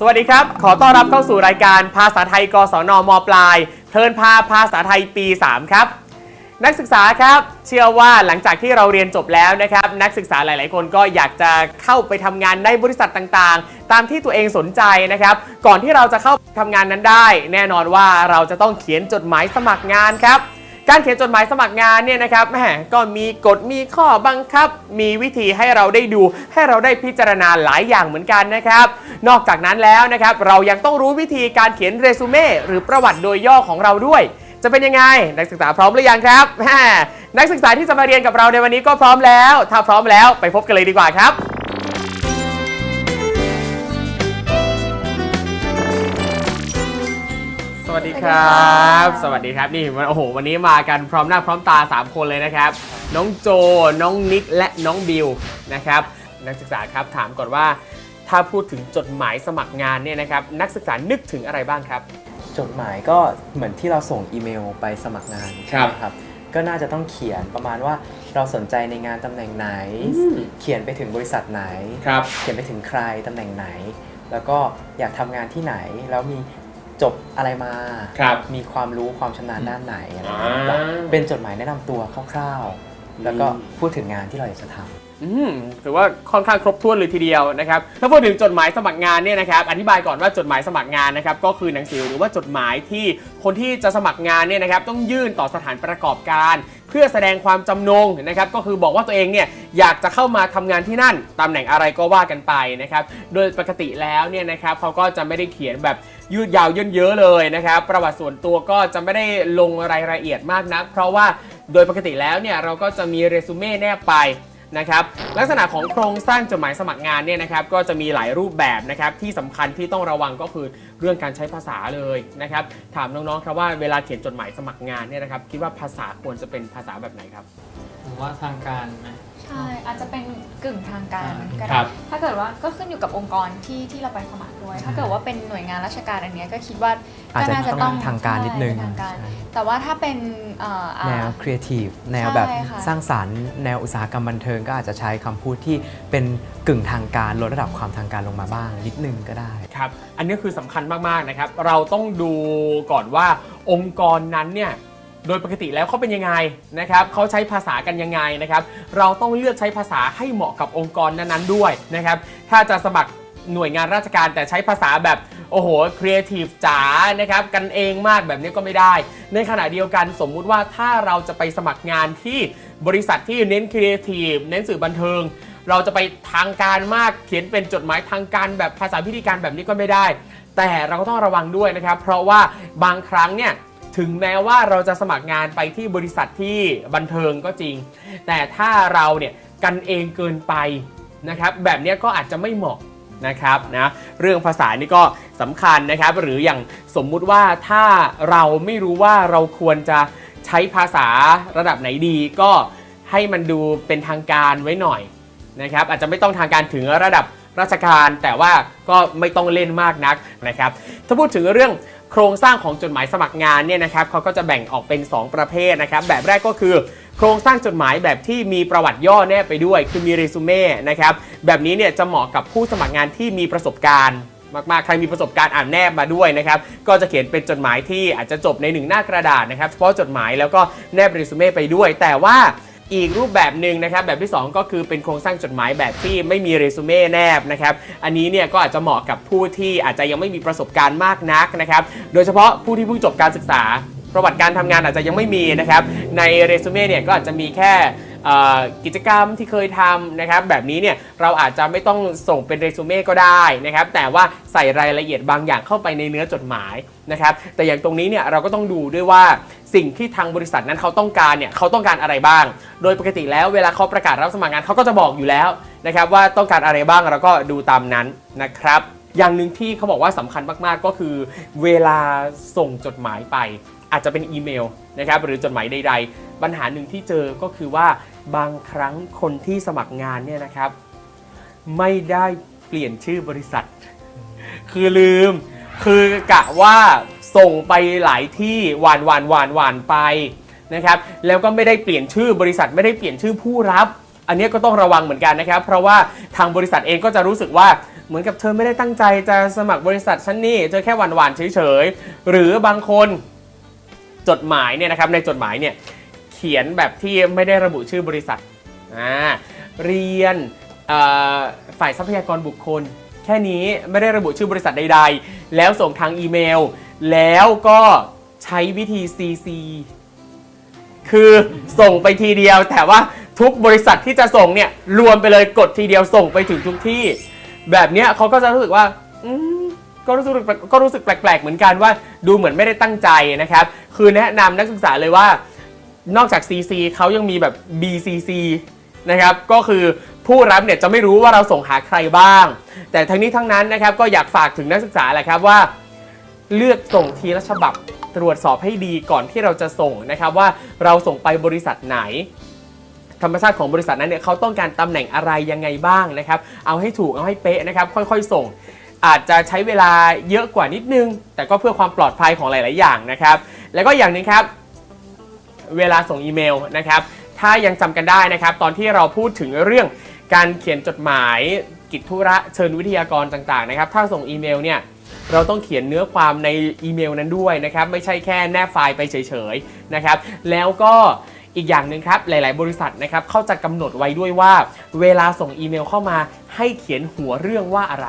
สวัสดีครับ ขอต้อนรับเข้าสู่รายการภาษาไทยกศนมปลาย เพลินพาภาษาไทยปี 3 ครับ นักศึกษาครับ เชื่อว่าหลังจากที่เราเรียนจบแล้วนะครับ นักศึกษาหลาย ๆ คนก็อยากจะเข้าไปทำงานในบริษัทต่าง ๆ ตามที่ตัวเองสนใจนะครับ ก่อนที่เราจะเข้าทำงานนั้นได้ แน่นอนว่าเราจะต้องเขียนจดหมายสมัครงานครับ การเขียนจดหมายสมัครงานเนี่ยนะครับแหมก็มีกฎมีข้อบังคับ มีวิธีให้เราได้ดู ให้เราได้พิจารณาหลายอย่างเหมือนกันนะครับ นอกจากนั้นแล้วนะครับเรายังต้องรู้วิธีการเขียนเรซูเม่หรือประวัติโดยย่อของเราด้วย จะเป็นยังไงนักศึกษาพร้อมหรือยังครับแหมนักศึกษาที่จะมาเรียนกับเราในวันนี้ก็พร้อมแล้ว ถ้าพร้อมแล้วไปพบกันเลยดีกว่าครับ สวัสดีครับ สวัสดีครับนี่โอ้โห วันนี้มากันพร้อมหน้าพร้อมตา 3 คนเลยนะครับ น้องโจ น้องนิก และน้องบิวนะครับ นักศึกษาครับถามก่อนว่า ถ้าพูดถึงจดหมายสมัครงานเนี่ยนะครับ นักศึกษานึกถึงอะไรบ้างครับ จดหมายก็เหมือนที่เราส่งอีเมลไปสมัครงานครับ นะครับ ก็น่าจะต้องเขียนประมาณว่าเราสนใจในงานตำแหน่งไหนอืมเขียนไปถึงบริษัทไหน ครับ เขียนไปถึงใครตำแหน่งไหน แล้วก็อยากทำงานที่ไหน แล้วมี จบอะไรมา ครับ มีความรู้ความชำนาญด้านไหนอะไรอ่าอย่างเงี้ยแบบเป็นจดหมายแนะนำตัวคร่าวๆ แล้วก็อืมพูดถึงงานที่เราอยากจะทำ อืมถือว่าค่อนข้างครบถ้วนเลยทีเดียวนะครับถ้าพูดถึงจดหมายสมัครงานเนี่ยนะครับอธิบายก่อนว่าจดหมายสมัครงานนะครับก็คือหนังสือหรือว่าจดหมายที่คนที่จะสมัครงานเนี่ยนะครับต้องยื่นต่อสถานประกอบการ เพื่อแสดงความจำนงนะครับก็คือบอกว่าตัวเองเนี่ยอยากจะเข้ามาทำงานที่นั่นตำแหน่งอะไรก็ว่ากันไปนะครับโดยปกติแล้วเนี่ยนะครับเขาก็จะไม่ได้เขียนแบบยืดยาวย่นเยอะเลยนะครับประวัติส่วนตัวก็จะไม่ได้ลงรายละเอียดมากนัก เพราะว่าโดยปกติแล้วเนี่ยเราก็จะมีเรซูเม่แนบไป นะครับลักษณะของโครงสร้างจดหมายสมัครงานเนี่ยนะครับก็จะมีหลายรูปแบบนะครับที่สำคัญที่ต้องระวังก็คือเรื่องการใช้ภาษาเลยนะครับถามน้องๆครับว่าเวลาเขียนจดหมายสมัครงานเนี่ยนะครับคิดว่าภาษาควรจะเป็นภาษาแบบไหนครับผมว่าทางการไหม ใช่อาจจะเป็นกึ่งทางการก็ครัได้บถ้าเกิดว่าก็ขึ้นอยู่กับองค์กรที่ที่เราไปสมัครด้วย ถ้าเกิดว่าเป็นหน่วยงานราชการอันเนี้ยก็คิดว่าอาจก็จะน่าจะต้องทางการนิดนึงใช่ทางการ ใช่แต่ว่าถ้าเป็นเอ่ออ่า แนวครีเอทีฟแนวแบบใช่ค่ะ สร้างสารรค์ แนวอุตสาหกรรมบันเทิงก็อาจจะใช้คำพูดที่เป็นกึ่งทางการลดระดับความทางการลงมาบ้าง นิดนึงก็ได้ ครับอันนี้คือสำคัญมากๆนะครับ เราต้องดูก่อนว่าองค์กรนั้นเนี่ย โดยปกติแล้วเขาเป็นยังไงนะครับเขาใช้ภาษากันยังไงนะครับ เราต้องเลือกใช้ภาษาให้เหมาะกับองค์กรนั้นๆด้วยนะครับ ถ้าจะสมัครหน่วยงานราชการแต่ใช้ภาษาแบบโอ้โหครีเอทีฟจ๋านะครับกันเองมากแบบนี้ก็ไม่ได้ ในขณะเดียวกันสมมุติว่าถ้าเราจะไปสมัครงานที่บริษัทที่เน้นครีเอทีฟเน้นสื่อบันเทิง เราจะไปทางการมากเขียนเป็นจดหมายทางการแบบภาษาพิธีการแบบนี้ก็ไม่ได้ แต่เราก็ต้องระวังด้วยนะครับ เพราะว่าบางครั้งเนี่ย ถึงแม้ว่าเราจะสมัครงานไปที่บริษัทที่บันเทิงก็จริง แต่ถ้าเราเนี่ยกันเองเกินไปนะครับ แบบนี้ก็อาจจะไม่เหมาะนะครับนะเรื่องภาษานี่ก็สำคัญนะครับ หรืออย่างสมมุติว่าถ้าเราไม่รู้ว่าเราควรจะใช้ภาษาระดับไหนดี ก็ให้มันดูเป็นทางการไว้หน่อยนะครับ อาจจะไม่ต้องทางการถึงระดับราชการ แต่ว่าก็ไม่ต้องเล่นมากนักนะครับ ถ้าพูดถึงเรื่อง โครงสร้างของจดหมายสมัครงานเนี่ยนะครับเขาก็จะแบ่งออกเป็น 2 ประเภทนะครับ แบบแรกก็คือโครงสร้างจดหมายแบบที่มีประวัติย่อแนบไปด้วย คือมีเรซูเม่นะครับแบบนี้เนี่ยจะเหมาะกับผู้สมัครงานที่มีประสบการณ์มากๆ ใครมีประสบการณ์อ่านแนบมาด้วยนะครับ ก็จะเขียนเป็นจดหมายที่อาจจะจบในหนึ่งหน้ากระดาษนะครับ เฉพาะจดหมายแล้วก็แนบเรซูเม่ไปด้วย แต่ว่า อีกรูปแบบหนึ่งนะครับแบบที่ 2 ก็คือเป็นโครงสร้างจดหมายแบบที่ไม่มีเรซูเม่แนบนะครับอันนี้เนี่ยก็อาจจะเหมาะกับผู้ที่อาจจะยังไม่มีประสบการณ์มากนักนะครับโดยเฉพาะผู้ที่เพิ่งจบการศึกษา ประวัติการทำงานอาจจะยังไม่มีนะครับในเรซูเม่เนี่ยก็อาจจะมีแค่ กิจกรรมที่เคยทำนะครับแบบนี้เนี่ยเราอาจจะไม่ต้องส่งเป็นเรซูเม่ก็ได้นะครับแต่ว่าใส่รายละเอียดบางอย่างเข้าไปในเนื้อจดหมายนะครับแต่อย่างตรงนี้เนี่ยเราก็ต้องดูด้วยว่าสิ่งที่ทางบริษัทนั้นเขาต้องการเนี่ยเขาต้องการอะไรบ้าง โดยปกติแล้วเวลาเขาประกาศรับสมัครงานเขาก็จะบอกอยู่แล้วนะครับว่าต้องการอะไรบ้างเราก็ดูตามนั้นนะครับอย่างหนึ่งที่เขาบอกว่าสำคัญมากๆก็คือ เวลาส่งจดหมายไป อาจจะเป็นอีเมลนะครับหรือจดหมายใด ๆ ปัญหาหนึ่งที่เจอก็คือว่า บางครั้งคนที่สมัครงานเนี่ยนะครับ ไม่ได้เปลี่ยนชื่อบริษัท คือลืม คือกะว่าส่งไปหลายที่หวานหวานหวานหวานไปนะครับ แล้วก็ไม่ได้เปลี่ยนชื่อบริษัทไม่ได้เปลี่ยนชื่อผู้รับ อันนี้ก็ต้องระวังเหมือนกันนะครับ เพราะว่าทางบริษัทเองก็จะรู้สึกว่าเหมือนกับเธอไม่ได้ตั้งใจจะสมัครบริษัทฉันนี่เธอแค่หวานหวานๆเฉยๆหรือบางคนจดหมายเนี่ยนะครับในจดหมายเนี่ย ขียนแบบที่ไม่ได้ระบุชื่อบริษัทอ่าเรียนฝ่ายทรัพยากรบุคคล แค่นี้ไม่ได้ระบุชื่อบริษัทใด ๆ แล้วส่งทางอีเมล แล้วก็ใช้วิธี CC คือส่งไปทีเดียวแต่ว่าทุกบริษัทที่จะส่งเนี่ยรวมไปเลยกดทีเดียวส่งไปถึงทุกที่ แบบเนี้ยเขาก็จะรู้สึกว่าก็รู้สึกก็รู้สึกแปลกๆ เหมือนกันว่าดูเหมือนไม่ได้ตั้งใจนะครับ คือแนะนำนักศึกษาเลยว่า นอกจาก CC เขายังมีแบบ BCC นะครับ ก็คือผู้รับเนี่ยจะไม่รู้ว่าเราส่งหาใครบ้าง แต่ทั้งนี้ทั้งนั้นนะครับก็อยากฝากถึงนักศึกษาแหละครับว่า เลือกส่งทีละฉบับตรวจสอบให้ดีก่อนที่เราจะส่งนะครับว่าเราส่งไปบริษัทไหน ธรรมชาติของบริษัทนั้นเนี่ยเขาต้องการตำแหน่งอะไรยังไงบ้างนะครับ เอาให้ถูกเอาให้เป๊ะนะครับ ค่อยๆ ส่ง อาจจะใช้เวลาเยอะกว่านิดนึง แต่ก็เพื่อความปลอดภัยของหลาย ๆ อย่างนะครับ แล้วก็อย่างหนึงครับ เวลาส่งอีเมลนะครับ ถ้ายังจำกันได้นะครับ ตอนที่เราพูดถึงเรื่องการเขียนจดหมายกิจธุระเชิญวิทยากรต่างๆนะครับ ถ้าส่งอีเมลเนี่ยเราต้องเขียนเนื้อความในอีเมลนั้นด้วยนะครับ ไม่ใช่แค่แนบไฟล์ไปเฉยๆนะครับ แล้วก็อีกอย่างหนึ่งครับ หลาย ๆ บริษัทนะครับเขาจะกำหนดไว้ด้วยว่า เวลาส่งอีเมลเข้ามาให้เขียนหัวเรื่องว่าอะไร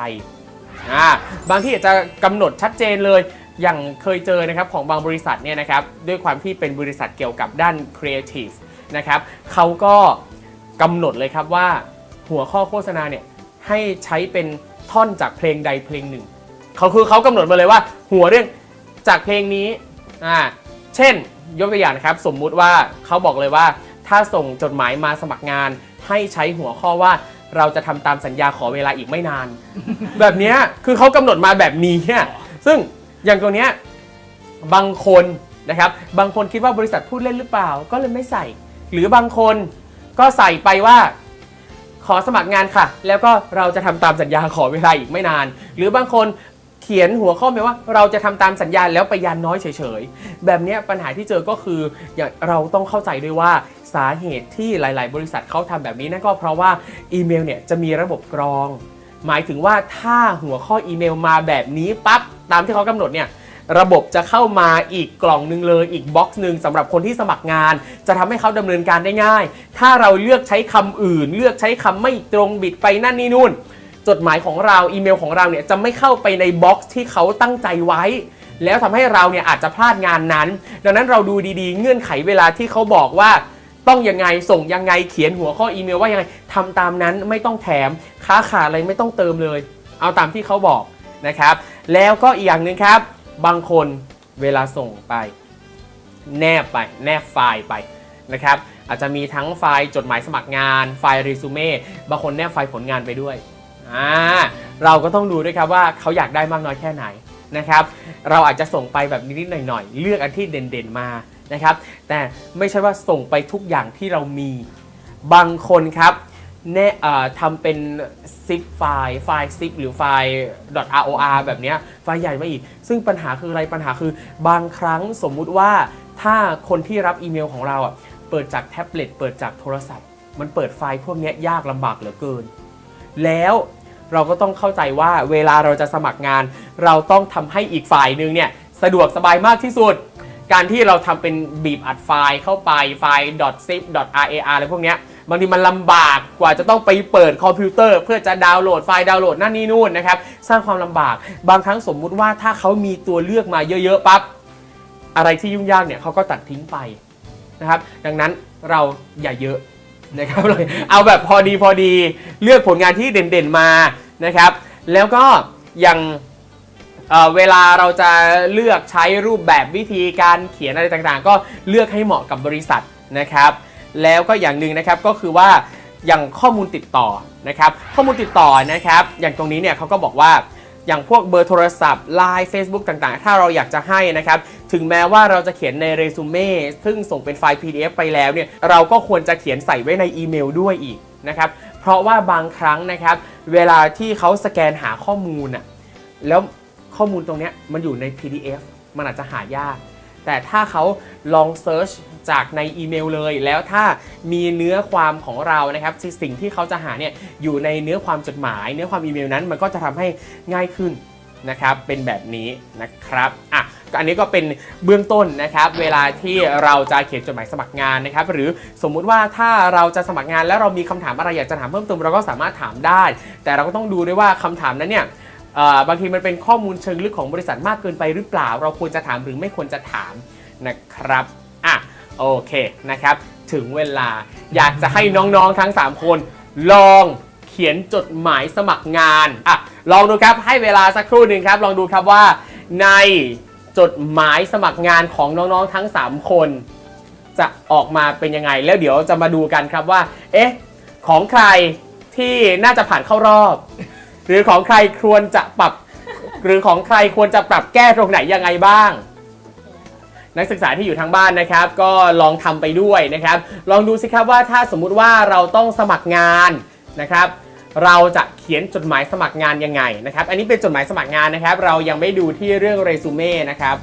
บางที่อาจจะกำหนดชัดเจนเลย อย่างเคยเจอนะครับของบางบริษัทเนี่ยนะครับด้วยความที่เป็นบริษัทเกี่ยวกับด้านครีเอทีฟนะครับเขาก็กำหนดเลยครับว่าหัวข้อโฆษณาเนี่ยให้ใช้เป็นท่อนจากเพลงใดเพลงหนึ่งเขาคือเขากำหนดมาเลยว่า หัวเรื่องจากเพลงนี้อ่าเช่นยกตัวอย่างนะครับสมมุติว่าเขาบอกเลยว่า ถ้าส่งจดหมายมาสมัครงาน ให้ใช้หัวข้อว่าเราจะทำตามสัญญาขอเวลาอีกไม่นาน แบบนี้คือเขากำหนดมาแบบนี้เนี่ยซึ่ง อย่างตรงเนี้ยบางคนนะครับบางคนคิดว่าบริษัทพูดเล่นหรือเปล่า ก็เลยไม่ใส่ หรือบางคนก็ใส่ไปว่า ขอสมัครงานค่ะ แล้วก็เราจะทำตามสัญญาขอเวลาอีกไม่นาน หรือบางคนเขียนหัวข้อมาว่าเราจะทำตามสัญญาแล้วไปยันน้อยเฉยๆ แบบนี้ปัญหาที่เจอก็คืออย่างเราต้องเข้าใจด้วยว่าสาเหตุที่หลาย ๆ บริษัทเขาทำแบบนี้นั่นก็เพราะว่าอีเมลเนี่ยจะมีระบบกรอง หมายถึงว่าถ้าหัวข้ออีเมลมาแบบนี้ปั๊บ ตามที่เขากำหนดเนี่ยระบบจะเข้ามาอีกกล่องหนึงเลย อีกบ็อกซ์หนึ่งสำหรับคนที่สมัครงาน จะทำให้เขาดำเนินการได้ง่าย ถ้าเราเลือกใช้คำอื่น เลือกใช้คำไม่ตรงบิดไปนั่นนี่นู่น จดหมายของเราอีเมลของเราเนี่ยจะไม่เข้าไปในบ็อกซ์ที่เขาตั้งใจไว้ แล้วทำให้เราเนี่ยอาจจะพลาดงานนั้น ดังนั้นเราดูดีๆ เงื่อนไขเวลาที่เขาบอกว่าต้องยังไงส่งยังไงเขียนหัวข้ออีเมลว่ายังไงทำตามนั้นไม่ต้องแถมค้าขาดอะไรไม่ต้องเติมเลย เอาตามที่เขาบอก นะครับ แล้วก็อีกอย่างหนึ่งครับ บางคนเวลาส่งไป แนบไป แนบไฟล์ไปนะครับ อาจจะมีทั้งไฟล์จดหมายสมัครงาน ไฟล์รีซูเม่บางคนแนบไฟล์ผลงานไปด้วยอ่าเราก็ต้องดูด้วยครับว่าเขาอยากได้มากน้อยแค่ไหนนะครับ เราอาจจะส่งไปแบบนิดๆหน่อยๆ เลือกอันที่เด่นๆมานะครับ แต่ไม่ใช่ว่าส่งไปทุกอย่างที่เรามี บางคนครับ แน่เอ่อทำเป็น zip ไฟล์ ไฟล์ zip หรือไฟล์ .ror แบบเนี้ยไฟล์ใหญ่มาอีก ซึ่งปัญหาคืออะไรปัญหาคือบางครั้งสมมุติว่าถ้าคนที่รับอีเมลของเราอะเปิดจากแท็บเล็ตเปิดจากโทรศัพท์ มันเปิดไฟล์พวกนี้ยยากลำบากเหลือเกิน แล้วเราก็ต้องเข้าใจว่าเวลาเราจะสมัครงาน เราต้องทำให้อีกฝ่ายหนึ่งเนี่ยสะดวกสบายมากที่สุด การที่เราทำเป็นบีบอัดไฟล์เข้าไปไฟล์ .zip .rar อะไรพวกเนี้ยบางทีมันลำบากกว่าจะต้องไปเปิดคอมพิวเตอร์ เพื่อจะดาวน์โหลดไฟล์ดาวน์โหลดนั่นนี่นู่นนะครับสร้างความลำบากบางครั้งสมมุติว่าถ้าเขามีตัวเลือกมาเยอะๆปั๊บอะไรที่ยุ่งยากเนี่ยเขาก็ตัดทิ้งไปนะครับดังนั้นเราอย่าเยอะนะครับเอาแบบพอดีพอดีเลือกผลงานที่เด่นๆมานะครับ แล้วก็ย่าง เเวลาเราจะเลือกใช้รูปแบบวิธีการเขียนอะไรต่างๆ ก็เลือกให้เหมาะกับบริษัทนะครับ แล้วก็อย่างหนึ่งนะครับก็คือว่าอย่างข้อมูลติดต่อนะครับข้อมูลติดต่อนะครับอย่างตรงนี้เนี่ยเขาก็บอกว่าอย่างพวกเบอร์โทรศัพท์ Line Facebook ต่างๆ ถ้าเราอยากจะให้นะครับ ถึงแม้ว่าเราจะเขียนในเรซูเม่ซึ่งส่งเป็นไฟล์ PDF ไปแล้วเนี่ย เราก็ควรจะเขียนใส่ไว้ในอีเมลด้วยอีกนะครับ เพราะว่าบางครั้งนะครับ เวลาที่เขาสแกนหาข้อมูลอะแล้ว ข้อมูลตรงนี้มันอยู่ใน PDF มันอาจจะหายาก แต่ถ้าเขาลองเซิร์ชจากในอีเมลเลย แล้วถ้ามีเนื้อความของเรานะครับสิ่งที่เขาจะหาเนี่ยอยู่ในเนื้อความจดหมาย เนื้อความอีเมลนั้นมันก็จะทำให้ง่ายขึ้นนะครับเป็นแบบนี้นะครับอะอันนี้ก็เป็นเบื้องต้นนะครับ เวลาที่เราจะเขียนจดหมายสมัครงานนะครับ หรือสมมุติว่าถ้าเราจะสมัครงานแล้วเรามีคำถามอะไรอยากจะถามเพิ่มเติมเราก็สามารถถามได้ แต่เราก็ต้องดูด้วยว่าคำถามนั้นเนี่ย บางทีมันเป็นข้อมูลเชิงลึกของบริษัทมากเกินไปหรือเปล่า เราควรจะถามหรือไม่ควรจะถามนะครับอะโอเคนะครับ ถึงเวลาอยากจะให้น้องๆทั้ง 3 คน ลองเขียนจดหมายสมัครงานอะลองดูครับให้เวลาสักครู่หนึ่งครับ ลองดูครับว่า ในจดหมายสมัครงานของน้องๆทั้ง 3 คน จะออกมาเป็นยังไง แล้วเดี๋ยวจะมาดูกันครับว่า เอ๊ะ ของใครที่น่าจะผ่านเข้ารอบ หรือของใครควรจะปรับ หรือของใครควรจะปรับแก้ตรงไหนยังไงบ้าง นักศึกษาที่อยู่ทางบ้านนะครับ ก็ลองทำไปด้วยนะครับ ลองดูสิครับว่าถ้าสมมุติว่าเราต้องสมัครงานนะครับเราจะเขียนจดหมายสมัครงานยังไงนะครับ อันนี้เป็นจดหมายสมัครงานนะครับ เรายังไม่ดูที่เรื่องเรซูเม่นะครับ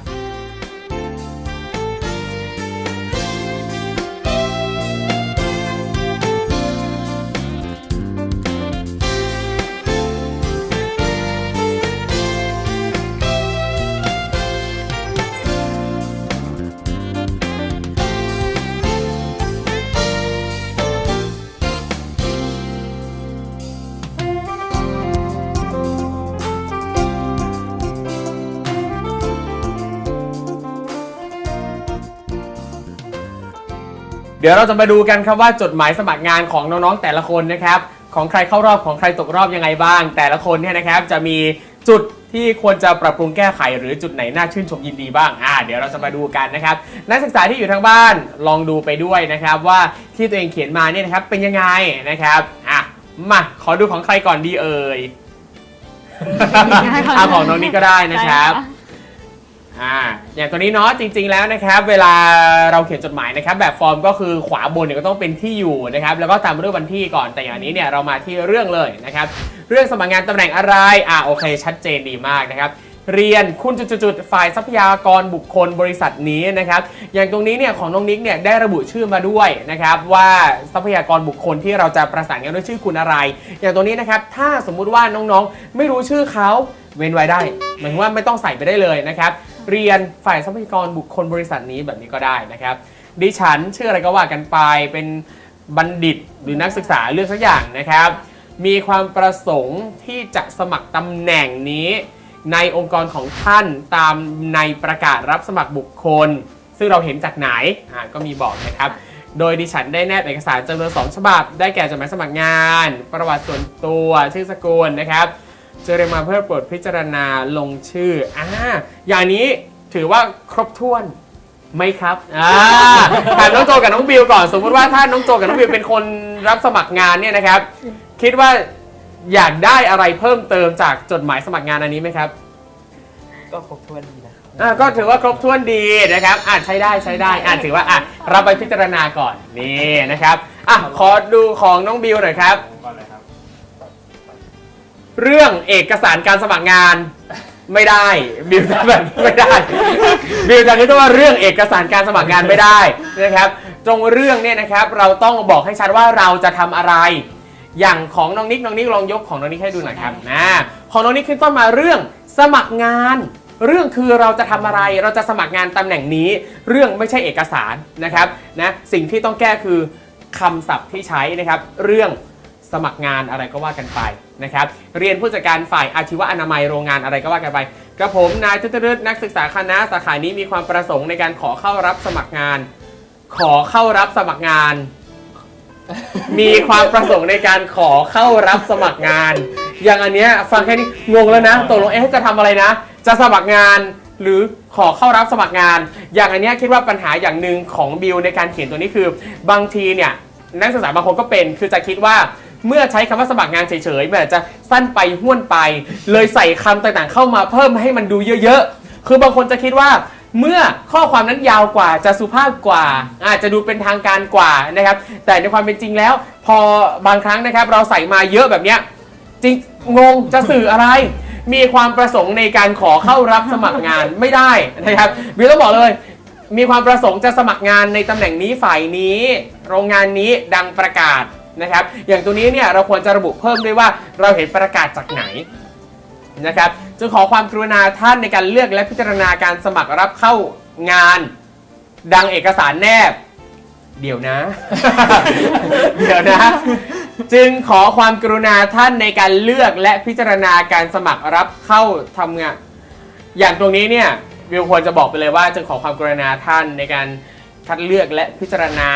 เดี๋ยวเราจะมาดูกันครับว่าจดหมายสมัครงานของน้องๆแต่ละคนนะครับของใครเข้ารอบของใครตกรอบยังไงบ้าง แต่ละคนเนี่ยนะครับจะมีจุดที่ควรจะปรับปรุงแก้ไขหรือจุดไหนน่าชื่นชมยินดีบ้างอ่าเดี๋ยวเราจะมาดูกันนะครับนักศึกษาที่อยู่ทางบ้านลองดูไปด้วยนะครับว่าที่ตัวเองเขียนมาเนี่ยนะครับเป็นยังไงนะครับอะมาขอดูของใครก่อนดีเอ่ยเอาของน้องนี้ก็ได้นะครับ อ่าอย่างตัวนี้เนาะจริง ๆแล้วนะครับเวลาเราเขียนจดหมายนะครับแบบฟอร์มก็คือขวาบนเนี่ยก็ต้องเป็นที่อยู่นะครับแล้วก็ตามด้วยวันที่ก่อนแต่อย่างนี้เนี่ยเรามาที่เรื่องเลยนะครับเรื่องสมัครงานตำแหน่งอะไรอ่าโอเค ชัดเจนดีมากนะครับเรียนคุณจุดๆๆฝ่ายทรัพยากรบุคคลบริษัทนี้นะครับอย่างตรงนี้เนี่ยของน้องนิกเนี่ยได้ระบุชื่อมาด้วยนะครับว่าทรัพยากรบุคคลที่เราจะประสานงานด้วยชื่อคุณอะไร อย่างตรงนี้นะครับถ้าสมมุติว่าน้องๆ ไม่รู้ชื่อเขา เว้นไว้ได้หมายถึงว่าไม่ต้องใส่ไปได้เลยนะครับ เรียนฝ่ายทรัพยากรบุคคลบริษัทนี้แบบนี้ก็ได้นะครับ ดิฉันชื่ออะไรก็ว่ากันไปเป็นบัณฑิตหรือนักศึกษาเลือกสักอย่างนะครับ มีความประสงค์ที่จะสมัครตำแหน่งนี้ ในองค์กรของท่านตามในประกาศรับสมัครบุคคล ซึ่งเราเห็นจากไหนอ่าก็มีบอกนะครับโดยดิฉันได้แนบเอกสารจำนวนสองฉบับ ได้แก่จดหมายสมัครงาน ประวัติส่วนตัว ชื่อสกุลนะครับ จอเรียงมาเพื่อโปรดพิจารณาลงชื่ออ่าอย่างนี้ถือว่าครบถ้วนไหมครับอ่าถามน้องโจกับน้องบิวก่อน สมมติว่าถ้าน้องโจกับน้องบิวเป็นคนรับสมัครงานเนี่ยนะครับ คิดว่าอยากได้อะไรเพิ่มเติมจากจดหมายสมัครงานอันนี้ไหมครับก็ครบถ้วนดีนะอ่าก็ถือว่าครบถ้วนดีนะครับอ่าใช้ได้ใช้ได้อ่าถือว่าอะเราไปพิจารณาก่อนนี่นะครับอะขอดูของน้องบิวหน่อยครับ เรื่องเอกสารการสมัครงานไม่ได้บิวจะแบบไม่ได้บิวจะคิดว่าเรื่องเอกสารการสมัครงานไม่ได้นะครับ ตรงเรื่องเนี่ยนะครับเราต้องบอกให้ชัดว่าเราจะทำอะไร อย่างของน้องนิกน้องนิกลองยกของน้องนิกให้ดูหน่อยครับนะของน้องนิกขึ้นต้นมาเรื่องสมัครงาน เรื่องคือเราจะทำอะไรเราจะสมัครงานตำแหน่งนี้ เรื่องไม่ใช่เอกสารนะครับนะสิ่งที่ต้องแก้คือคำศัพท์ที่ใช้นะครับ เรื่อง สมัครงานอะไรก็ว่ากันไปนะครับ เรียนผู้จัดการฝ่ายอาชีวะอนามัยโรงงานอะไรก็ว่ากันไปกระผมนายทุตรึดนักศึกษาคณะสาขานี้มีความประสงค์ในการขอเข้ารับสมัครงาน ขอเข้ารับสมัครงาน มีความประสงค์ในการขอเข้ารับสมัครงาน อย่างอันเนี้ยฟังแค่นี้งงแล้วนะตกลงเอ๊ะจะทำอะไรนะ จะสมัครงานหรือขอเข้ารับสมัครงาน อย่างอันเนี้ยคิดว่าปัญหาอย่างหนึ่งของบิลในการเขียนตัวนี้คือ บางทีเนี่ยนักศึกษาบางคนก็เป็นคือจะคิดว่า เมื่อใช้คำว่าสมัครงานเฉยๆมันอาจจะสั้นไปห้วนไป เลยใส่คำต่างๆ เข้ามาเพิ่มให้มันดูเยอะๆ คือบางคนจะคิดว่า เมื่อข้อความนั้นยาวกว่าจะสุภาพกว่า อาจจะดูเป็นทางการกว่านะครับ แต่ในความเป็นจริงแล้ว พอบางครั้งนะครับ เราใส่มาเยอะแบบเนี้ยจริงงงจะสื่ออะไร มีความประสงค์ในการขอเข้ารับสมัครงานไม่ได้นะครับบิวต้องบอกเลย มีความประสงค์จะสมัครงานในตำแหน่งนี้ฝ่ายนี้ โรงงานนี้ดังประกาศ นะครับ อย่างตัวนี้เนี่ยเราควรจะระบุเพิ่มด้วยว่าเราเห็นประกาศจากไหนนะครับจึงขอความกรุณาท่านในการเลือกและพิจารณาการสมัครรับเข้างาน ดังเอกสารแนบ เดี๋ยวนะ เดี๋ยวนะ จึงขอความกรุณาท่านในการเลือกและพิจารณาการสมัครรับเข้าทำงาน อย่างตรงนี้เนี่ยวิวควรจะบอกไปเลยว่า จึงขอความกรุณาท่านในการคัดเลือกและพิจารณา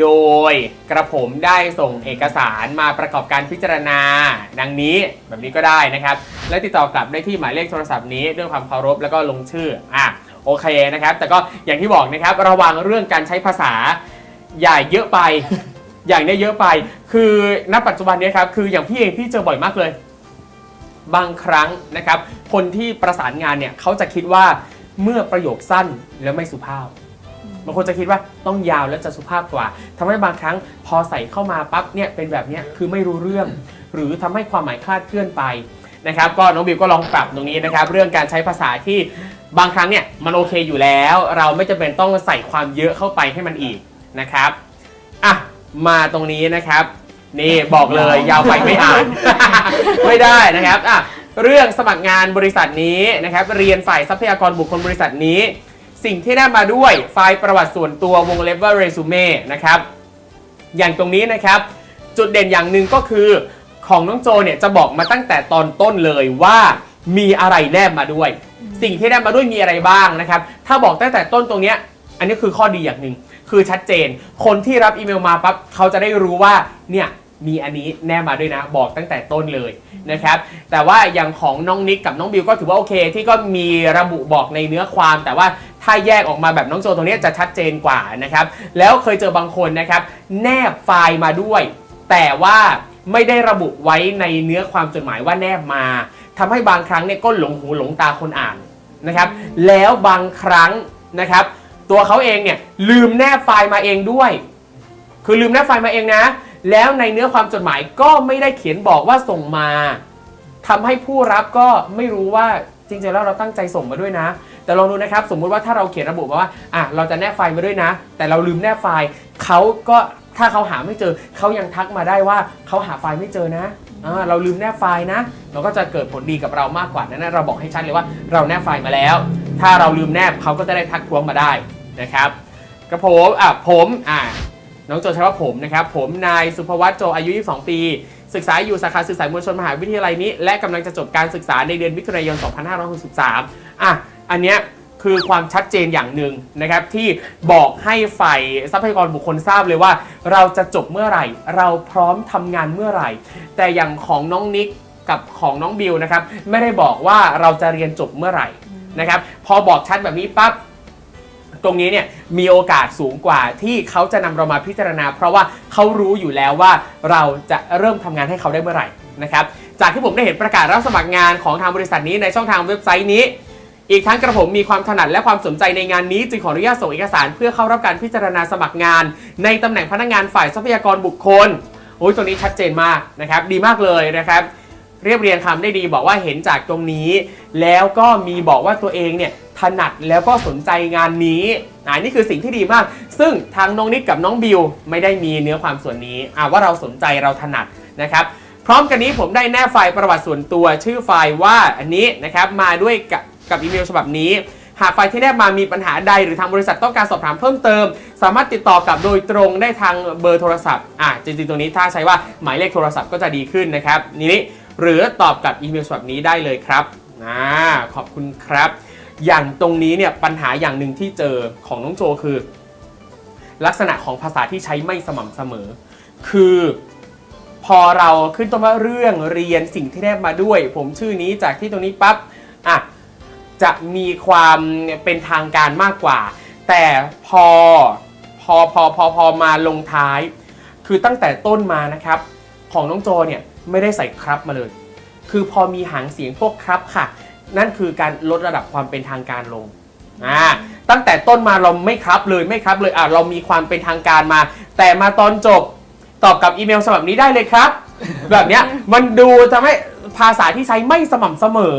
โดยกระผมได้ส่งเอกสารมาประกอบการพิจารณา ดังนี้แบบนี้ก็ได้นะครับ และติดต่อกลับได้ที่หมายเลขโทรศัพท์นี้ด้วยความเคารพแล้วก็ลงชื่ออะโอเคนะครับ แต่ก็อย่างที่บอกนะครับ ระวังเรื่องการใช้ภาษาอย่าเยอะไป อย่างนี้เยอะไป คือณปัจจุบันนี้ครับคืออย่างพี่เองพี่เจอบ่อยมากเลย บางครั้งนะครับ คนที่ประสานงานเนี่ยเขาจะคิดว่าเมื่อประโยคสั้นแล้วไม่สุภาพ บางคนจะคิดว่าต้องยาวแล้วจะสุภาพกว่าทำให้บางครั้งพอใส่เข้ามาปั๊บเนี่ยเป็นแบบนี้คือไม่รู้เรื่อง หรือทำให้ความหมายคลาดเคลื่อนไปนะครับก็น้องบิวก็ลองปรับตรงนี้นะครับ เรื่องการใช้ภาษาที่บางครั้งเนี่ยมันโอเคอยู่แล้ว เราไม่จำเป็นต้องใส่ความเยอะเข้าไปให้มันอีกนะครับอะมาตรงนี้นะครับ นี่บอกเลยยาวไปไม่อ่าน ไม่ได้นะครับอะเรื่องสมัครงานบริษัทนี้นะครับ เรียนฝ่ายทรัพยากรบุคคลบริษัทนี้ สิ่งที่ได้มาด้วยไฟล์ประวัติส่วนตัววงเล็บว่าเรซูเม่นะครับอย่างตรงนี้นะครับ จุดเด่นอย่างหนึ่งก็คือของน้องโจเนี่ยจะบอกมาตั้งแต่ตอนต้นเลยว่ามีอะไรแนบมาด้วย สิ่งที่แนบมาด้วยมีอะไรบ้างนะครับ ถ้าบอกตั้งแต่ต้นตรงเนี้ยอันนี้คือข้อดีอย่างหนึ่งคือชัดเจน คนที่รับอีเมลมาปั๊บเขาจะได้รู้ว่าเนี่ย มีอันนี้แนบมาด้วยนะบอกตั้งแต่ต้นเลยนะครับ แต่ว่าอย่างของน้องนิกกับน้องบิวก็ถือว่าโอเค ที่ก็มีระบุบอกในเนื้อความ แต่ว่าถ้าแยกออกมาแบบน้องโจตรงเนี้ยจะชัดเจนกว่านะครับ แล้วเคยเจอบางคนนะครับ แนบไฟล์มาด้วย แต่ว่าไม่ได้ระบุไว้ในเนื้อความจดหมายว่าแนบมาทำให้บางครั้งเนี่ยก็หลงหูหลงตาคนอ่านนะครับ แล้วบางครั้งนะครับ ตัวเขาเองเนี่ยลืมแนบไฟล์มาเองด้วย คือลืมแนบไฟล์มาเองนะ แล้วในเนื้อความจดหมายก็ไม่ได้เขียนบอกว่าส่งมาทำให้ผู้รับก็ไม่รู้ว่าจริงๆแล้วเราตั้งใจส่งมาด้วยนะ แต่ลองดูนะครับสมมุติว่าถ้าเราเขียนระบุมาว่าอะเราจะแนบไฟล์มาด้วยนะ แต่เราลืมแนบไฟล์เขาก็ถ้าเขาหาไม่เจอเขายังทักมาได้ว่าเขาหาไฟล์ไม่เจอนะเราลืมแนบไฟล์นะ เราก็จะเกิดผลดีกับเรามากกว่านั้นนะเราบอกให้ชัดเลยว่าเราแนบไฟล์มาแล้ว ถ้าเราลืมแนบเขาก็จะได้ทักท้วงมาได้นะครับกระผมอะผมอะ น้องโจใช้ว่าผมนะครับ ผมนายสุภวัตโจอายุ 22 ปี ศึกษาอยู่สาขาสื่อสารมวลชนมหาวิทยาลัยนี้ และกำลังจะจบการศึกษาในเดือนมิถุนายน 2563 อะ อันเนี้ยคือความชัดเจนอย่างหนึ่งนะครับที่บอกให้ฝ่ายทรัพยากรบุคคลทราบเลยว่า เราจะจบเมื่อไหร่ เราพร้อมทำงานเมื่อไหร่ แต่อย่างของน้องนิกกับของน้องบิวนะครับไม่ได้บอกว่าเราจะเรียนจบเมื่อไหร่นะครับพอบอกชัดแบบนี้ปั๊บ ตรงนี้เนี่ยมีโอกาสสูงกว่าที่เขาจะนำเรามาพิจารณา เพราะว่าเขารู้อยู่แล้วว่าเราจะเริ่มทำงานให้เขาได้เมื่อไหร่นะครับจากที่ผมได้เห็นประกาศรับสมัครงานของทางบริษัทนี้ในช่องทางเว็บไซต์นี้ อีกทั้งกระผมมีความถนัดและความสนใจในงานนี้ จึงขออนุญาตส่งเอกสารเพื่อเข้ารับการพิจารณาสมัครงาน ในตำแหน่งพนักงานฝ่ายทรัพยากรบุคคลโอ้ยตัวนี้ชัดเจนมากนะครับ ดีมากเลยนะครับ เรียบเรียงคำได้ดีบอกว่าเห็นจากตรงนี้ แล้วก็มีบอกว่าตัวเองเนี่ยถนัดแล้วก็สนใจงานนี้อ่านี่คือสิ่งที่ดีมาก ซึ่งทางน้องนิกกับน้องบิวไม่ได้มีเนื้อความส่วนนี้อ่าว่าเราสนใจเราถนัดนะครับพร้อมกันนี้ผมได้แนบไฟล์ประวัติส่วนตัวชื่อไฟล์ว่าอันนี้นะครับมาด้วยกับกับอีเมลฉบับนี้ หากไฟล์ที่แนบมามีปัญหาใดหรือทางบริษัทต้องการสอบถามเพิ่มเติม สามารถติดต่อกับโดยตรงได้ทางเบอร์โทรศัพท์อะจริงๆตรงนี้ถ้าใช้ว่าหมายเลขโทรศัพท์ก็จะดีขึ้นนะครับนี้ หรือตอบกับอีเมลฉบับนี้ได้เลยครับอ่าขอบคุณครับ อย่างตรงนี้เนี่ยปัญหาอย่างหนึ่งที่เจอของน้องโจคือ ลักษณะของภาษาที่ใช้ไม่สม่ำเสมอ คือพอเราขึ้นต้นว่าเรื่องเรียนสิ่งที่แนบมาด้วย ผมชื่อนี้จากที่ตรงนี้ปั๊บอะจะมีความเป็นทางการมากกว่า แต่พอพอพอพอพอมาลงท้าย คือตั้งแต่ต้นมานะครับ ของน้องโจเนี่ย ไม่ได้ใส่ครับมาเลย คือพอมีหางเสียงพวกครับค่ะ นั่นคือการลดระดับความเป็นทางการลงอ่าตั้งแต่ต้นมาเราไม่ครับเลยไม่ครับเลยอะเรามีความเป็นทางการมา แต่มาตอนจบตอบกับอีเมลฉบับนี้ได้เลยครับ แบบเนี้ยมันดูทำให้ภาษาที่ใช้ไม่สม่ำเสมอ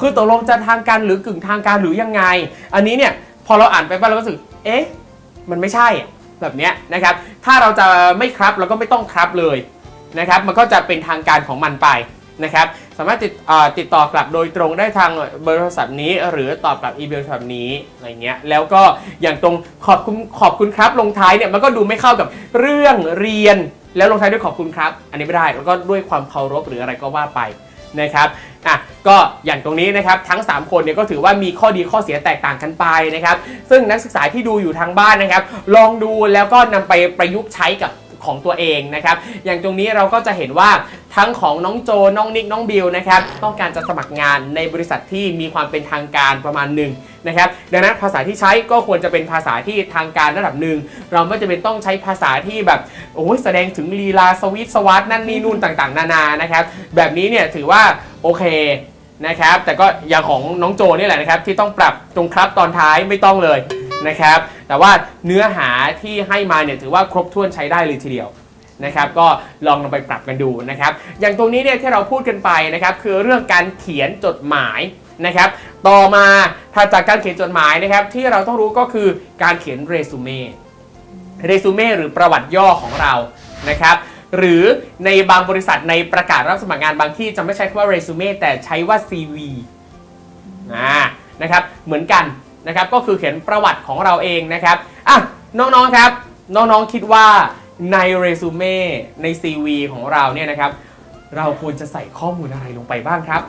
คือตกลงจะทางการหรือกึ่งทางการหรือยังไง อันนี้เนี่ยพอเราอ่านไปบ้างเราก็รู้สึกเอ๊ะมันไม่ใช่แบบเนี้ยนะครับ ถ้าเราจะไม่ครับเราก็ไม่ต้องครับเลย นะครับมันก็จะเป็นทางการของมันไปนะครับสามารถติดติดต่อกลับโดยตรงได้ทางเบอร์โทรศัพท์นี้ หรือตอบกลับอีเมลแบบนี้อะไรเงี้ยแล้วก็อย่างตรงขอบคุณขอบคุณครับลงท้ายเนี่ยมันก็ดูไม่เข้ากับเรื่องเรียน แล้วลงท้ายด้วยขอบคุณครับ อันนี้ไม่ได้แล้วก็ด้วยความเคารพหรืออะไรก็ว่าไปนะครับอะก็อย่างตรงนี้นะครับทั้ง 3 คนเนี่ยก็ถือว่ามีข้อดีข้อเสียแตกต่างกันไปนะครับซึ่งนักศึกษาที่ดูอยู่ทางบ้านนะครับ ลองดูแล้วก็นำไปประยุกต์ใช้กับ ของตัวเองนะครับ อย่างตรงนี้เราก็จะเห็นว่าทั้งของน้องโจ น้องนิก น้องบิวนะครับ ต้องการจะสมัครงานในบริษัทที่มีความเป็นทางการประมาณหนึ่งนะครับ ดังนั้นภาษาที่ใช้ก็ควรจะเป็นภาษาที่ทางการระดับหนึ่ง เราไม่จำเป็นต้องใช้ภาษาที่แบบโอ้ยแสดงถึงลีลาสวิตสวัสนั่นนี่นู่นต่างๆ นานานะครับ แบบนี้เนี่ยถือว่าโอเคนะครับ แต่ก็อย่างของน้องโจนี่แหละนะครับที่ต้องปรับตรงครับตอนท้ายไม่ต้องเลย นะครับ แต่ว่าเนื้อหาที่ให้มาเนี่ยถือว่าครบถ้วนใช้ได้เลยทีเดียวนะครับ ก็ลองนำไปปรับกันดูนะครับ อย่างตรงนี้เนี่ยที่เราพูดกันไปนะครับ คือเรื่องการเขียนจดหมายนะครับ ต่อมาถัดจากการเขียนจดหมายนะครับ ที่เราต้องรู้ก็คือการเขียนเรซูเม่เรซูเม่หรือประวัติย่อของเรานะครับหรือในบางบริษัทในประกาศรับสมัครงานบางที่จะไม่ใช้คำว่าเรซูเม่แต่ใช้ว่า CV อ่านะครับเหมือนกัน นะครับก็คือเขียนประวัติของเราเองนะครับอะน้องๆครับน้องๆคิดว่าในเรซูเม่ใน CV ของเราเนี่ยนะครับเราควรจะใส่ข้อมูลอะไรลงไปบ้างครับ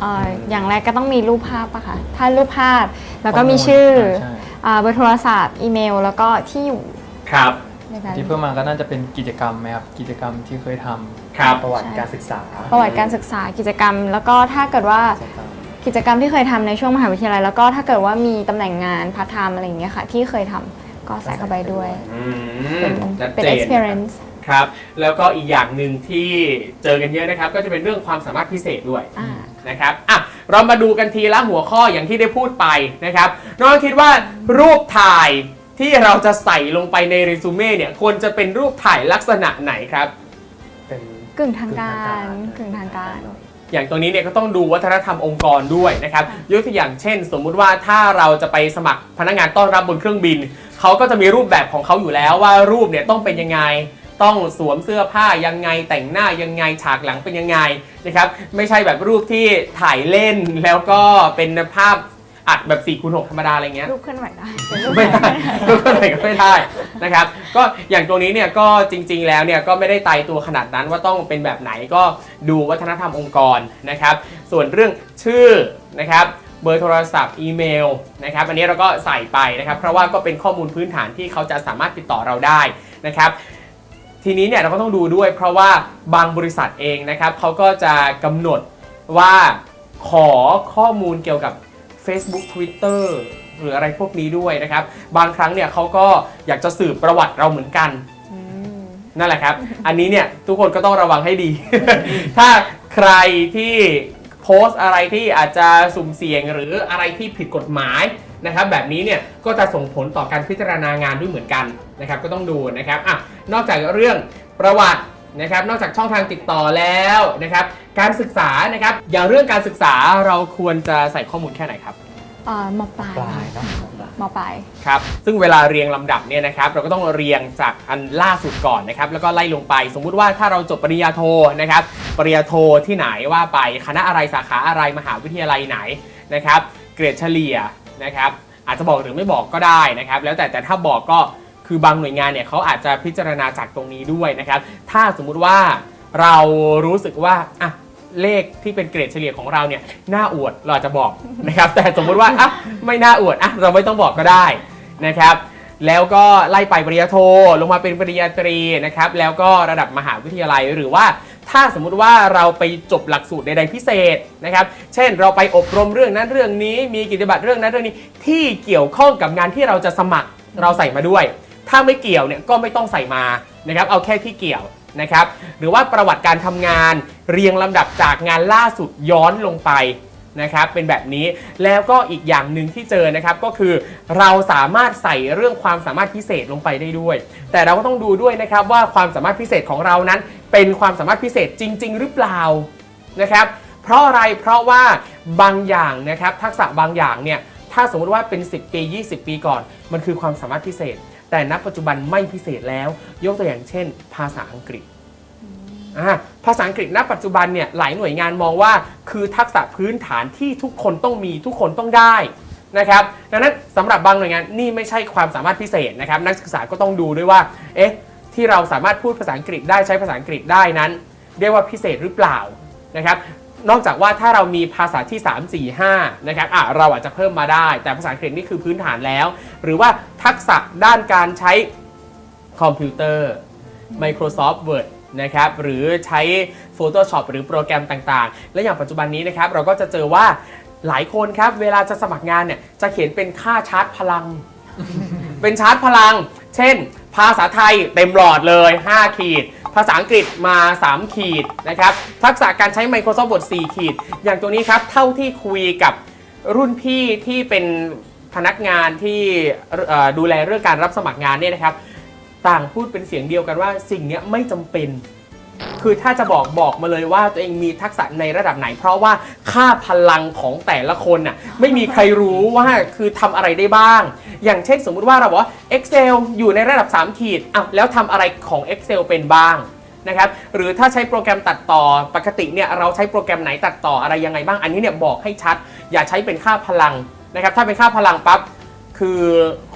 เอ่ออย่างแรกก็ต้องมีรูปภาพปะคะถ้ารูปภาพแล้วก็มีชื่อใช่อ่าเบอร์โทรศัพท์อีเมล แล้วก็ที่อยู่ครับ ในการที่เพิ่มมาก็น่าจะเป็นกิจกรรมไหมครับกิจกรรมที่เคยทำครับ ประวัติการศึกษาประวัติการศึกษากิจกรรม แล้วก็ถ้าเกิดว่า กิจกรรมที่เคยทำในช่วงมหาวิทยาลัย แล้วก็ถ้าเกิดว่ามีตำแหน่งงานพาร์ทไทม์อะไรอย่างเงี้ยค่ะ ที่เคยทำก็ใส่เข้าไปด้วยอืเป็นมชัดเป็นเจน experience ครับแล้วก็อีกอย่างหนึ่งที่เจอกันเยอะนะครับ ก็จะเป็นเรื่องความสามารถพิเศษด้วยอ่านะครับอะเรามาดูกันทีละหัวข้ออย่างที่ได้พูดไปนะครับน้องคิดว่ารูปถ่ายที่เราจะใส่ลงไปในเรซูเม่เนี่ยควรจะเป็นรูปถ่ายลักษณะไหนครับ เป็นกึ่งทางการกึ่งทางการ อย่างตรงนี้เนี่ยก็ต้องดูวัฒนธรรมองค์กรด้วยนะครับยกตัวอย่างเช่น สมมุติว่าถ้าเราจะไปสมัครพนักงานต้อนรับบนเครื่องบินเขาก็จะมีรูปแบบของเขาอยู่แล้วว่ารูปเนี่ยต้องเป็นยังไงต้องสวมเสื้อผ้ายังไงแต่งหน้ายังไงฉากหลังเป็นยังไงนะครับไม่ใช่แบบรูปที่ถ่ายเล่นแล้วก็เป็นภาพ อัดแบบ4คูณ6ธรรมดาอะไรเงี้ยรูปเคลื่อนไหวได้เป็นรูปไม่ได้รูปอะไรก็ไม่ได้นะครับก็อย่างตัวนี้เนี่ยก็จริง ๆ แล้วเนี่ยก็ไม่ได้ตายตัวขนาดนั้นว่าต้องเป็นแบบไหนก็ดูวัฒนธรรมองค์กรนะครับส่วนเรื่องชื่อนะครับเบอร์โทรศัพท์อีเมลนะครับอันนี้เราก็ใส่ไปนะครับ เพราะว่าก็เป็นข้อมูลพื้นฐานที่เขาจะสามารถติดต่อเราได้นะครับ ทีนี้เนี่ยเราก็ต้องดูด้วย เพราะว่าบางบริษัทเองนะครับเขาก็จะกำหนดว่าขอข้อมูลเกี่ยวกับ Facebook Twitter หรืออะไรพวกนี้ด้วยนะครับ บางครั้งเนี่ยเขาก็อยากจะสืบประวัติเราเหมือนกัน อืม นั่นแหละครับ อันนี้เนี่ยทุกคนก็ต้องระวังให้ดี ถ้าใครที่โพสต์อะไรที่อาจจะสุ่มเสี่ยงหรืออะไรที่ผิดกฎหมายนะครับ แบบนี้เนี่ยก็จะส่งผลต่อการพิจารณางานด้วยเหมือนกันนะครับ ก็ต้องดูนะครับอะนอกจากเรื่องประวัติ นะครับนอกจากช่องทางติดต่อแล้วนะครับการศึกษานะครับอย่างเรื่องการศึกษาเราควรจะใส่ข้อมูลแค่ไหนครับเอ่อมปลายปลายเนาะมปลาย ครับซึ่งเวลาเรียงลำดับเนี่ยนะครับเราก็ต้องเรียงจากอันล่าสุดก่อนนะครับแล้วก็ไล่ลงไป สมมุติว่าถ้าเราจบปริญญาโทนะครับปริญญาโทที่ไหนว่าไปคณะอะไรสาขาอะไรมหาวิทยาลัยไหนนะครับเกรดเฉลี่ยนะครับอาจจะบอกหรือไม่บอกก็ได้นะครับแล้วแต่แต่ถ้าบอกก็ คือบางหน่วยงานเนี่ยเขาอาจจะพิจารณาจากตรงนี้ด้วยนะครับ ถ้าสมมุติว่าเรารู้สึกว่าอะเลขที่เป็นเกรดเฉลี่ยของเราเนี่ยน่าอวดเราอาจจะบอกนะครับ แต่สมมุติว่าอะไม่น่าอวดอะเราไม่ต้องบอกก็ได้นะครับ แล้วก็ไล่ไปปริญญาโทลงมาเป็นปริญญาตรีนะครับ แล้วก็ระดับมหาวิทยาลัยหรือว่าถ้าสมมุติว่าเราไปจบหลักสูตรใดๆพิเศษนะครับ เช่นเราไปอบรมเรื่องนั้นเรื่องนี้ มีกิจบัตรเรื่องนั้นเรื่องนี้ที่เกี่ยวข้องกับงานที่เราจะสมัครเราใส่มาด้วย ถ้าไม่เกี่ยวเนี่ยก็ไม่ต้องใส่มานะครับเอาแค่ที่เกี่ยวนะครับหรือว่าประวัติการทำงานเรียงลำดับจากงานล่าสุดย้อนลงไปนะครับเป็นแบบนี้แล้วก็อีกอย่างหนึ่งที่เจอนะครับก็คือเราสามารถใส่เรื่องความสามารถพิเศษลงไปได้ด้วย แต่เราก็ต้องดูด้วยนะครับว่าความสามารถพิเศษของเรานั้น เป็นความสามารถพิเศษจริง ๆ หรือเปล่านะครับเพราะอะไรเพราะว่าบางอย่างนะครับทักษะบางอย่างเนี่ยถ้าสมมติว่าเป็น 10 ปี 20 ปีก่อน มันคือความสามารถพิเศษ แต่ณปัจจุบันไม่พิเศษแล้ว ยกตัวอย่างเช่น ภาษาอังกฤษอ่าภาษาอังกฤษณปัจจุบันเนี่ยหลายหน่วยงานมองว่า คือทักษะพื้นฐานที่ทุกคนต้องมีทุกคนต้องได้นะครับดังนั้นสำหรับบางหน่วยงานนี่ไม่ใช่ความสามารถพิเศษนะครับ นักศึกษาก็ต้องดูด้วยว่าเอ๊ะที่เราสามารถพูดภาษาอังกฤษได้ใช้ภาษาอังกฤษได้นั้น เรียกว่าพิเศษหรือเปล่านะครับ นอกจากว่าถ้าเรามีภาษาที่ 3 4 5นะครับอะเราอาจจะเพิ่มมาได้ แต่ภาษาอังกฤษนี่คือพื้นฐานแล้ว หรือว่าทักษะด้านการใช้คอมพิวเตอร์ Microsoft Word นะครับหรือใช้ Photoshop หรือโปรแกรมต่างๆ และอย่างปัจจุบันนี้นะครับเราก็จะเจอว่าหลายคนครับ เวลาจะสมัครงานเนี่ยจะเขียนเป็นค่าชาร์จพลัง เป็นชาร์จพลัง เช่น ภาษาไทยเต็มหลอดเลย 5 ขีด ภาษาอังกฤษมา 3 ขีดนะครับ ทักษะการใช้ Microsoft Word 4 ขีด อย่างตัวนี้ครับ เท่าที่คุยกับรุ่นพี่ที่เป็นพนักงานที่ดูแลเรื่องการรับสมัครงานเนี่ยนะครับ ต่างพูดเป็นเสียงเดียวกันว่าสิ่งนี้ไม่จำเป็น คือถ้าจะบอกบอกมาเลยว่าตัวเองมีทักษะในระดับไหน เพราะว่าค่าพลังของแต่ละคนน่ะไม่มีใครรู้ว่าคือทำอะไรได้บ้าง อย่างเช่นสมมุติว่าเราบอกว่า Excel อยู่ในระดับ 3 ขีดอ้าวแล้วทำอะไรของ Excel เป็นบ้าง นะครับหรือถ้าใช้โปรแกรมตัดต่อปกติเนี่ยเราใช้โปรแกรมไหนตัดต่ออะไรยังไงบ้างอันนี้เนี่ยบอกให้ชัด อย่าใช้เป็นค่าพลังนะครับถ้าเป็นค่าพลังปั๊บคือ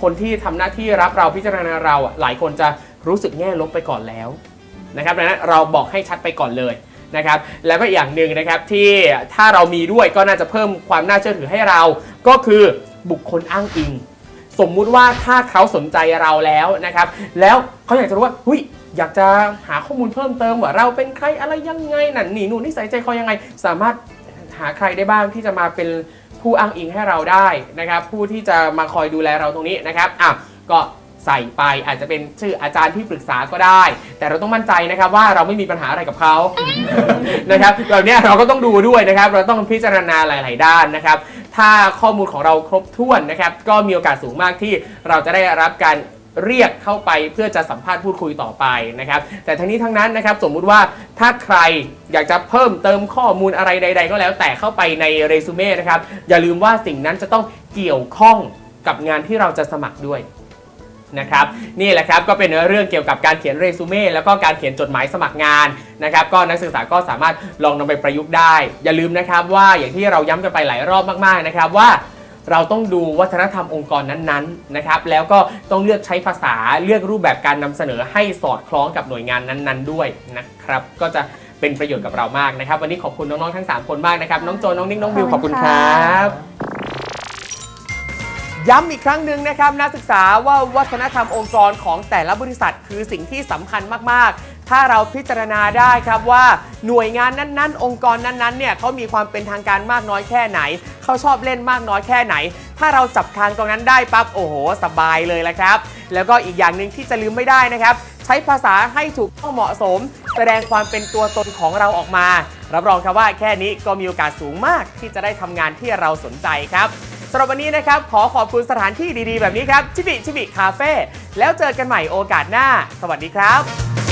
คนที่ทำหน้าที่รับเราพิจารณาเราอะหลายคนจะรู้สึกแง่ลบไปก่อนแล้ว นะครับดังนั้นเราบอกให้ชัดไปก่อนเลยนะครับแล้วก็อย่างหนึ่งนะครับที่ถ้าเรามีด้วยก็น่าจะเพิ่มความน่าเชื่อถือให้เรา ก็คือบุคคลอ้างอิง สมมุติว่าถ้าเขาสนใจเราแล้วนะครับ แล้วเขาอยากจะรู้ว่าหุยอยากจะหาข้อมูลเพิ่มเติมว่าเราเป็นใครอะไรยังไงนั่นนี่นู่นนิสัยใจคอยังไง สามารถหาใครได้บ้างที่จะมาเป็นผู้อ้างอิงให้เราได้นะครับ ผู้ที่จะมาคอยดูแลเราตรงนี้นะครับอะก็ ใส่ไปอาจจะเป็นชื่ออาจารย์ที่ปรึกษาก็ได้ แต่เราต้องมั่นใจนะครับว่าเราไม่มีปัญหาอะไรกับเขา นะครับแบบเนี้ยเราก็ต้องดูด้วยนะครับ เราต้องพิจารณาหลาย ๆ ด้านนะครับ ถ้าข้อมูลของเราครบถ้วนนะครับ ก็มีโอกาสสูงมากที่เราจะได้รับการเรียกเข้าไปเพื่อจะสัมภาษณ์พูดคุยต่อไปนะครับ แต่ทั้งนี้ทั้งนั้นนะครับ สมมุติว่าถ้าใครอยากจะเพิ่มเติมข้อมูลอะไรใด ๆ ก็แล้วแต่เข้าไปในเรซูเม่นะครับอย่าลืมว่าสิ่งนั้นจะต้องเกี่ยวข้องกับงานที่เราจะสมัครด้วย นะครับนี่แหละครับก็เป็นเรื่องเกี่ยวกับการเขียนเรซูเม่แล้วก็การเขียนจดหมายสมัครงานนะครับก็นักศึกษาก็สามารถลองนำไปประยุกต์ได้ อย่าลืมนะครับว่าอย่างที่เราย้ำกันไปหลายรอบมากๆนะครับว่าเราต้องดูวัฒนธรรมองค์กรนั้นๆนะครับแล้วก็ต้องเลือกใช้ภาษาเลือกรูปแบบการนำเสนอให้สอดคล้องกับหน่วยงานนั้น ๆ ด้วยนะครับก็จะเป็นประโยชน์กับเรามากนะครับ วันนี้ขอบคุณน้องๆทั้งสามคนมากนะครับ น้องโจน้องนิกน้องบิวขอบคุณครับ ย้ำอีกครั้งหนึ่งนะครับนักศึกษาว่าวัฒนธรรมองค์กรของแต่ละบริษัท คือสิ่งที่สำคัญมาก ๆ ถ้าเราพิจารณาได้ครับว่าหน่วยงานนั้น ๆ องค์กรนั้น ๆ เนี่ยเขามีความเป็นทางการมากน้อยแค่ไหน เขาชอบเล่นมากน้อยแค่ไหน ถ้าเราจับทางตรงนั้นได้ปั๊บโอ้โห สบายเลยละครับ แล้วก็อีกอย่างหนึ่งที่จะลืมไม่ได้นะครับ ใช้ภาษาให้ถูกต้องเหมาะสม แสดงความเป็นตัวตนของเราออกมา รับรองครับว่าแค่นี้ก็มีโอกาสสูงมากที่จะได้ทำงานที่เราสนใจครับ สำหรับวันนี้นะครับ ขอขอบคุณสถานที่ดีๆ แบบนี้ครับ ชิบิชิบิคาเฟ่แล้วเจอกันใหม่โอกาสหน้า สวัสดีครับ